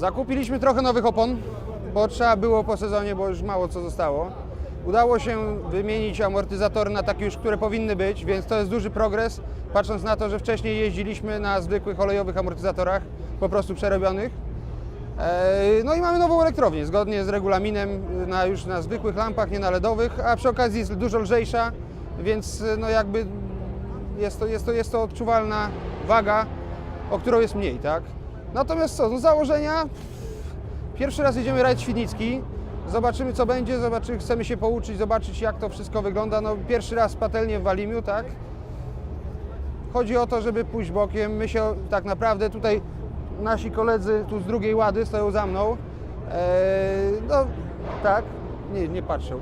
Zakupiliśmy trochę nowych opon, bo trzeba było po sezonie, bo już mało co zostało. Udało się wymienić amortyzatory na takie już, które powinny być, więc to jest duży progres, patrząc na to, że wcześniej jeździliśmy na zwykłych olejowych amortyzatorach, po prostu przerobionych. E, No i mamy nową elektrownię, zgodnie z regulaminem na już na zwykłych lampach, nie na LEDowych, a przy okazji jest dużo lżejsza, więc no jakby jest to, jest to, jest to odczuwalna waga, o którą jest mniej, tak? Natomiast co, no założenia pierwszy raz jedziemy rajd Świdnicki, zobaczymy co będzie, zobaczymy, chcemy się pouczyć, zobaczyć jak to wszystko wygląda. No pierwszy raz patelnię w Walimiu, tak? Chodzi o to, żeby pójść bokiem. My się tak naprawdę tutaj nasi koledzy tu z drugiej łady stoją za mną. Eee, no tak, nie, nie patrzą.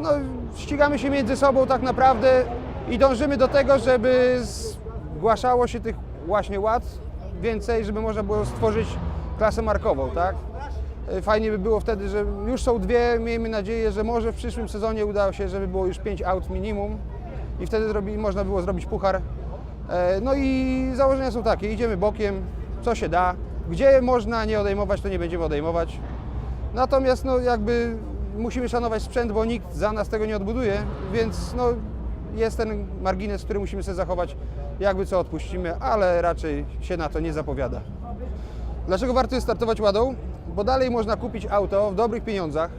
No, ścigamy się między sobą tak naprawdę i dążymy do tego, żeby zgłaszało się tych właśnie ład więcej, żeby można było stworzyć klasę markową, tak? E, Fajnie by było wtedy, że już są dwie, miejmy nadzieję, że może w przyszłym sezonie uda się, żeby było już pięć aut minimum i wtedy zrobi, można było zrobić puchar. E, No i założenia są takie, idziemy bokiem, co się da, gdzie można nie odejmować, to nie będziemy odejmować. Natomiast no jakby musimy szanować sprzęt, bo nikt za nas tego nie odbuduje, więc no jest ten margines, który musimy sobie zachować, jakby co odpuścimy, ale raczej się na to nie zapowiada. Dlaczego warto jest startować ładą? Bo dalej można kupić auto w dobrych pieniądzach.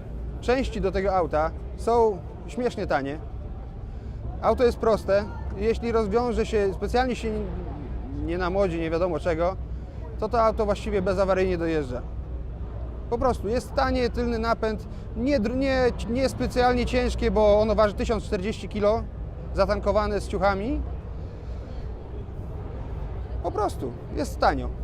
Części do tego auta są śmiesznie tanie. Auto jest proste. Jeśli rozwiąże się, specjalnie się nie namłodzi, nie wiadomo czego, to to auto właściwie bezawaryjnie dojeżdża. Po prostu jest tanie, tylny napęd, nie, nie, nie specjalnie ciężkie, bo ono waży 1040 kg, zatankowane z ciuchami. Po prostu, jest tanio.